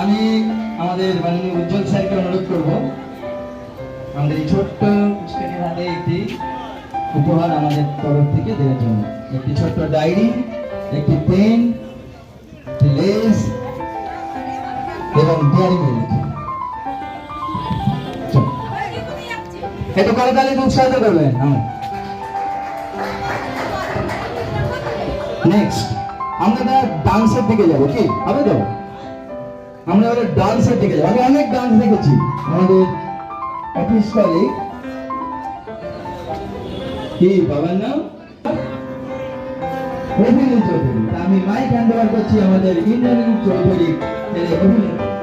আমি আমাদের মাননীয় উজ্জ্বল স্যারকে অনুরোধ করব, আমাদের এই ছোট্ট পুষ্কানির হাতে একটি উপহার আমাদের তরফ থেকে দেওয়ার জন্য। একটি ছোট্ট ডায়েরি, একটি পেন, একটি লেস এবং ডিয়ারি মিল্ক একটু করে তাহলে উৎসাহিত করবেন আমার নেক্সট আমরা ডান্সের দিকে যাব, কি? হবে তো? আমরা এবারে ডান্সের দিকে যাব আমি অনেক ডান্স দেখেছি। আমাদের অফিস কলিগ কি, বাবার নাম? অভিনীল চৌধুরী। আমি মাইক হ্যান্ড ওভার করছি আমাদের ইন্দ্রনীল চৌধুরী। অভিনীত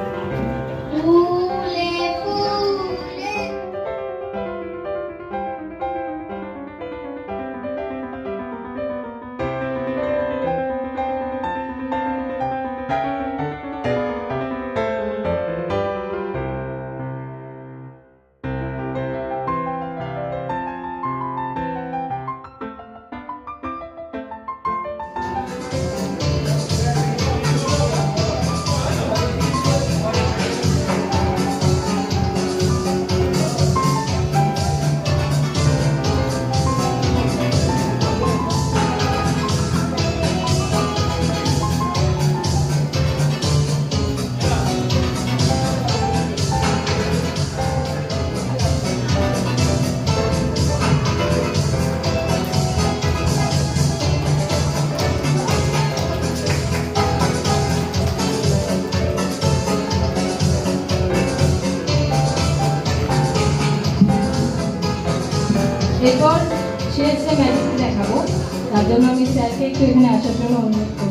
এরপর শেষ যে ম্যাজিকটি দেখাবো। তার জন্য আমি স্যারকে একটু এখানে আসার জন্য অনুরোধ করব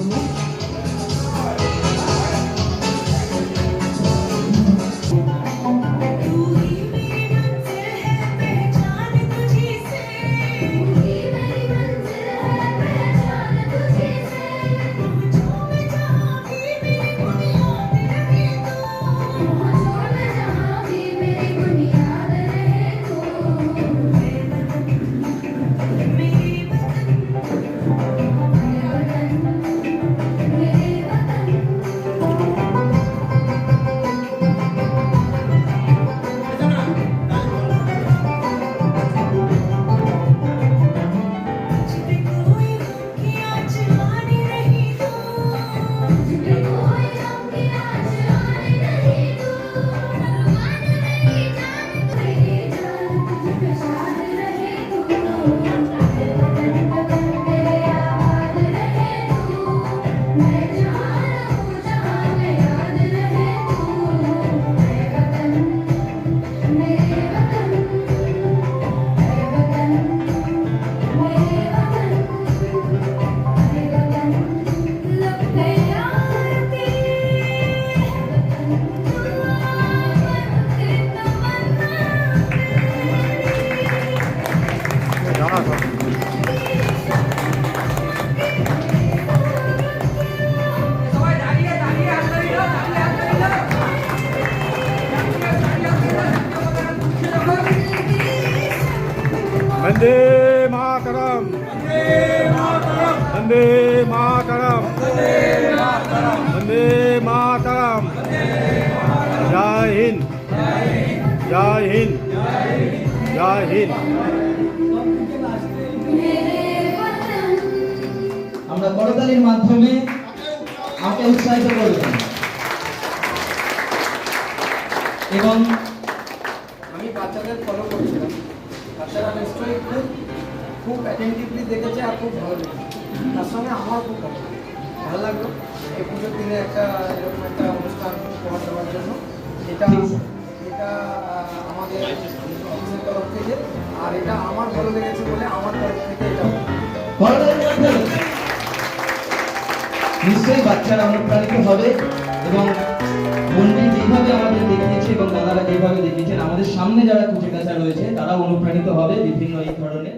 वंदे मातरम वंदे मातरम वंदे मातरम जय हिंद जय हिंद जय हिंद আমরা করতালির মাধ্যমে আমাকে উৎসাহিত করবেন এবং আমি বাচ্চাদের ফলো করছিলাম খুব দেখেছে আর খুব ভালো তার সঙ্গে আমার খুব ভালো ভালো লাগল এই পুজোর দিনে একটা এরকম একটা অনুষ্ঠান দেওয়ার জন্য। এটা এটা আমাদের অফিসের তরফ থেকে আর এটা আমার ভালো লেগেছে বলে আমার তরফ থেকে এটা নিশ্চয়ই বাচ্চারা অনুপ্রাণিত হবে এবং মন্দির যেভাবে আমাদের দেখিয়েছে এবং দাদারা যেভাবে দেখিয়েছেন, আমাদের সামনে যারা কুচিকাচা রয়েছে তারা অনুপ্রাণিত হবে বিভিন্ন এই ধরনের